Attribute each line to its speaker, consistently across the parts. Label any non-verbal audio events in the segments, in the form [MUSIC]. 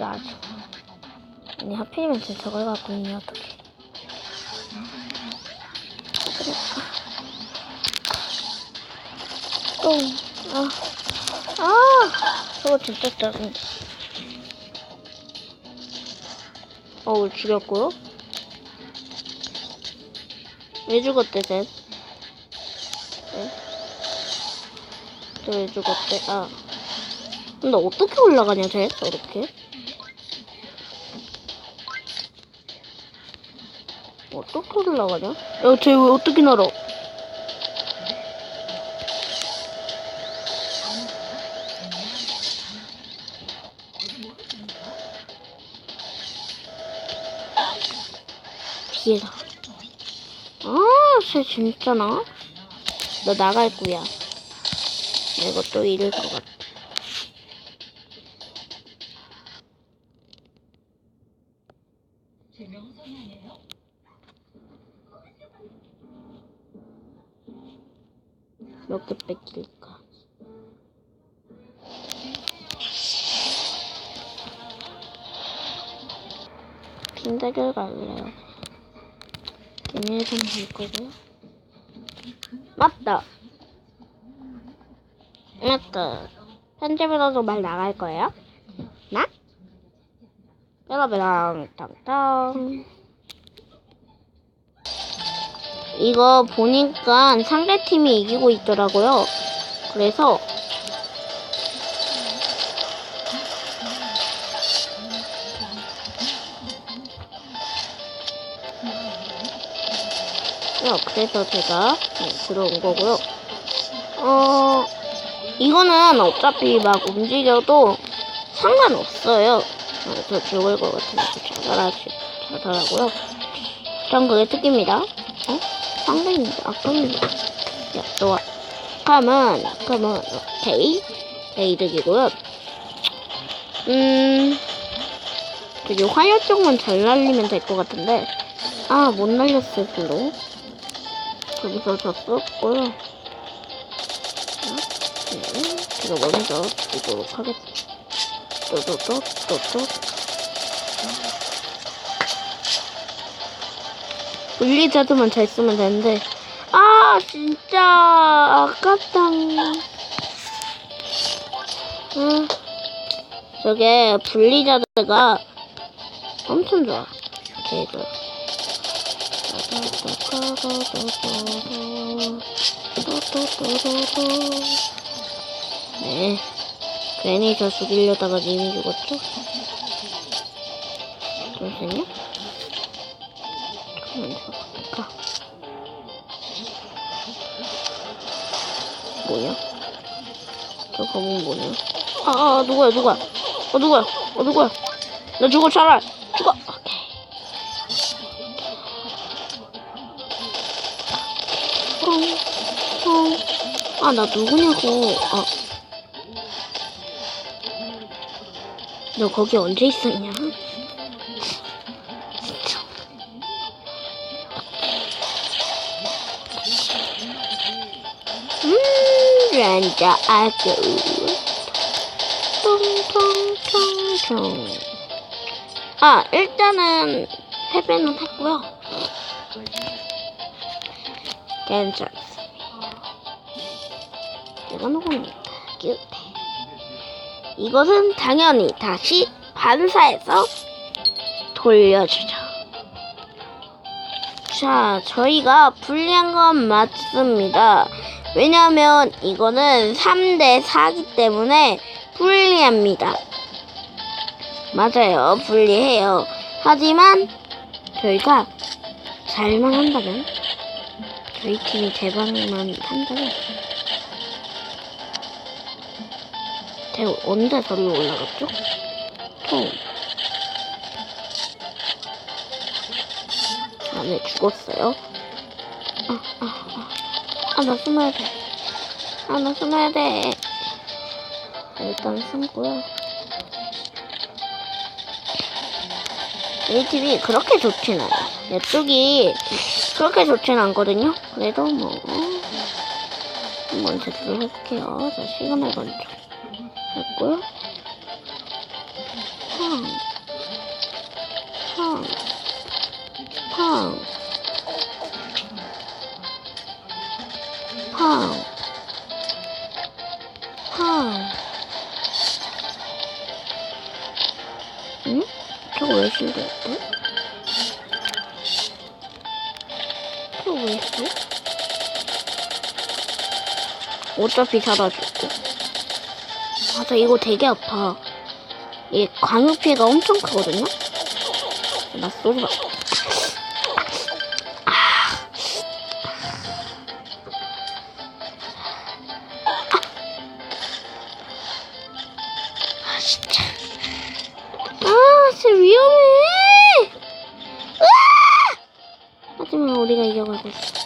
Speaker 1: 줄 알죠. 아니, 하필이면 제 저걸 갖고 있네, 어떡해. 또, 아, 아, 저거 진짜 짜증나. 어, 죽였고요? 왜 죽었대, 쟤? 네? 쟤왜 죽었대? 아. 근데 어떻게 올라가냐, 쟤? 저렇게? 어떻게 올라가냐? 야, 쟤 왜 어떻게 날아? 피해라. 아, 쟤 진짜 나? 너 나갈 거야. 내가 또 잃을 것 같아. 빈 대결 갈래요. 비밀선 갈 거고요. 맞다. 맞다. 편집으로도 말 나갈 거예요? 나? 뾰로뾰랑 탕탕. 이거 보니까 상대팀이 이기고 있더라고요. 그래서 그래서 제가 네, 들어온 거고요. 어, 이거는 어차피 막 움직여도 상관없어요. 어, 저 죽을 것 같으니까 잘하시, 잘하라고요. 전 그게 특기입니다. 어? 상대입니다. 아까입니다. 야, 너, 감은, 감은, 오케이. 네, 이득이고요. 음, 되게 화열 쪽만 잘 날리면 될 것 같은데, 아, 못 날렸어요, 별로. 여기서 졌었고요. 네, 제가 먼저 보도록 하겠습니다. 또또또 또또 분리자드만 잘 쓰면 되는데 아 진짜 아깝다. 아, 저게 분리자드가 엄청 좋아. 걔도. 네. 괜히 저 죽이려다가 님이 죽었죠? 잠시만요. 그러면 저거니까. 뭐야? 저 검은 뭐냐? 아, 아, 누구야, 누구야? 어, 누구야? 어, 누구야? 나 죽어, 차라리. 어, 어. 아, 나 누구냐고. 아. 너 거기 언제 있었냐? 음, 란자 아구. 통통통통. 아, 일단은 패배는 했고요. 괜찮습니다. 내가 녹음입니다. 큐. 이것은 당연히 다시 반사해서 돌려주죠. 자, 저희가 불리한 건 맞습니다. 왜냐하면 이거는 3대 4기 때문에 불리합니다. 맞아요. 불리해요. 하지만 저희가 잘만 한다면 저희 팀이 대박만 한다면 대 언제 저리로 올라갔죠? 처음. 아, 네, 죽었어요. 아, 아, 아. 아, 나 숨어야 돼. 아, 나 숨어야 돼. 아, 일단 숨고요. 이 집이 그렇게 좋진 않아요. 이쪽이 그렇게 좋진 않거든요. 그래도 뭐 먼저 들어볼게요. 자, 시간을 먼저 했고요. 팡, 팡, 팡, 팡. 어차피 잡아줄게. 맞아, 이거 되게 아파. 이 광역 피해가 엄청 크거든요? 나 쏘지 마. 아, 진짜. 아, 진짜 위험해! 으아! 하지만 우리가 이겨가고 있어.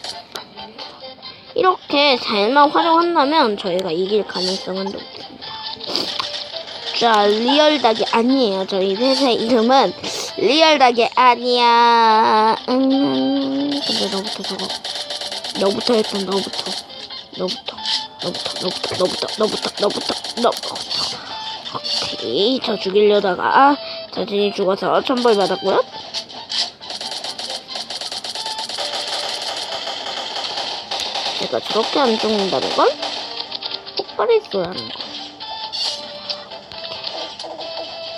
Speaker 1: 이렇게 잘만 활용한다면 저희가 이길 가능성은 높습니다. 자, 리얼닭이 아니에요. 저희 회사의 이름은 리얼닭이 아니야. 음, 근데 너부터 저거. 너부터 일단 너부터. 너부터. 너부터, 너부터, 너부터, 너부터, 너부터, 너부터. 오케이. 저 죽이려다가 자신이 죽어서 천벌 받았고요. 제가 저렇게 안 죽는다는 건 폭발이 있어야 하는 거.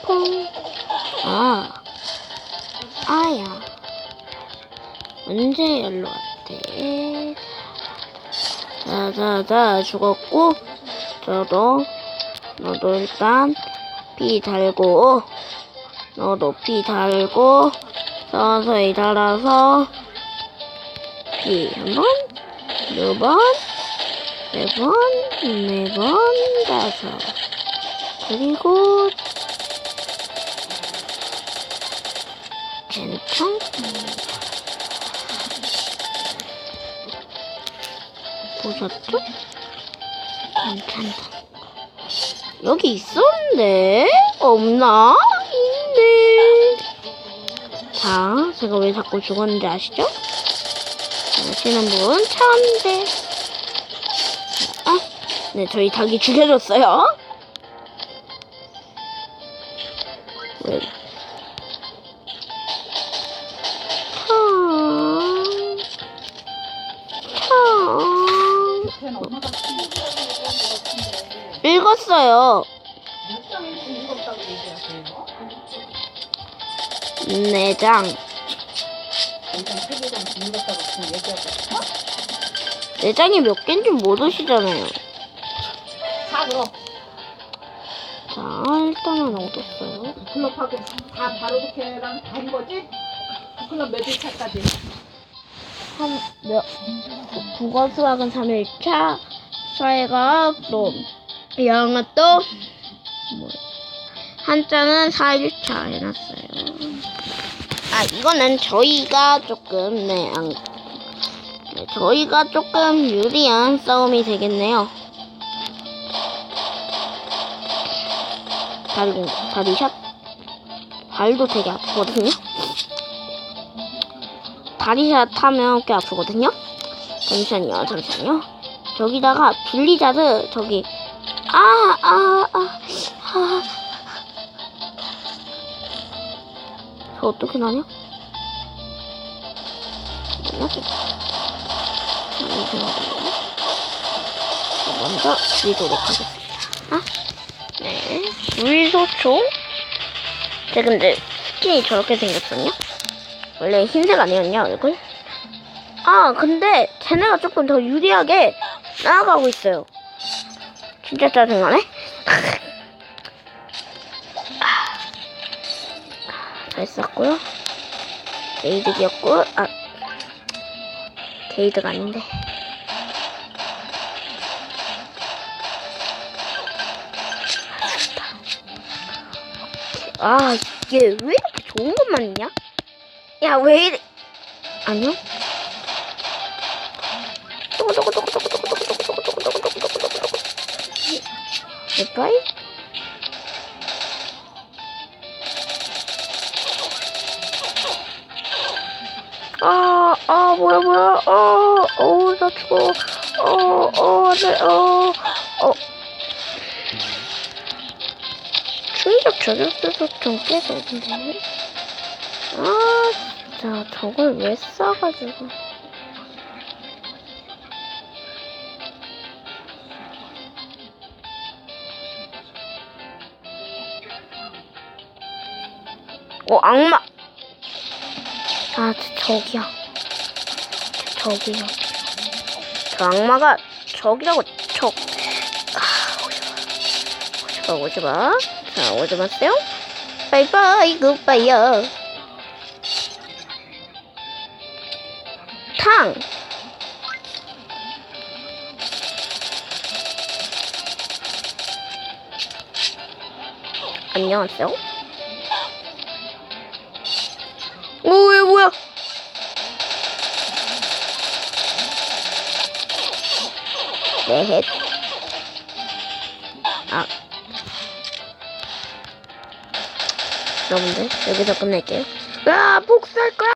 Speaker 1: 퐁. 아. 아야. 언제 연로 왔대? 자자자 죽었고 저도 너도 일단 피 달고 너도 피 달고 서서히 달아서 피 한 번, 두 번, 세 번, 네 번, 다섯 그리고 괜찮습니다. 보셨죠? 괜찮다. 여기 있었는데? 없나? 있네. 자, 제가 왜 자꾸 죽었는지 아시죠? 분? 참대. 아, 네, 저희 닭이 죽여졌어요.
Speaker 2: 엄마가
Speaker 1: 읽었어요. 내장.
Speaker 2: 있어?
Speaker 1: 내장이 몇 개인지 모르시잖아요.
Speaker 2: 다 그럼
Speaker 1: 자, 일단은 얻었어요.
Speaker 2: 클럽하고 다 바로케랑 다인 거지? 클럽 몇 일차까지?
Speaker 1: 한, 몇, 국어 수학은 3일차, 사회과학 또, 영어 또, 뭐, 한자는 4일차 해놨어요. 아, 이거는 저희가 조금, 네, 안, 네, 저희가 조금 유리한 싸움이 되겠네요. 다리 공, 다리 샷. 발도 되게 아프거든요. 다리샷 하면 꽤 아프거든요. 잠시만요, 잠시만요. 저기다가 빌리자드 저기 아, 아, 아, 아. 저 어떻게 나냐? 먼저 드리도록 하겠습니다. 아? 네. 물소총? 제가 근데 스킨이 저렇게 생겼거든요? 원래 흰색 아니었냐 얼굴? 아 근데 쟤네가 조금 더 유리하게 나아가고 있어요 진짜 짜증나네 [LAUGHS] 아, 잘 쌌고요 게이득이었고 아 게이득 아닌데 아 이게 왜 이렇게 좋은 것만 있냐? 야, 왜 이래? 아니요? 아, 아, 뭐야, 뭐야, 어, 어, 나 죽어. 어, 어, 네, 어, 어. 충격 저격수서 좀 깨졌는데? 아, 진짜 저걸 왜 싸가지고. 어, 악마. 아, 저- 저기야. 저기요. 저 악마가 저기라고 저. 아, 오지 마. 오지 마. 자, 오지 마세요. 바이바이, 굿바이요. 탕. 안녕하세요. 오, 얘 뭐야? 넷. 아. 여러분들, 여기서 끝낼게요. 아, 복수할 거야!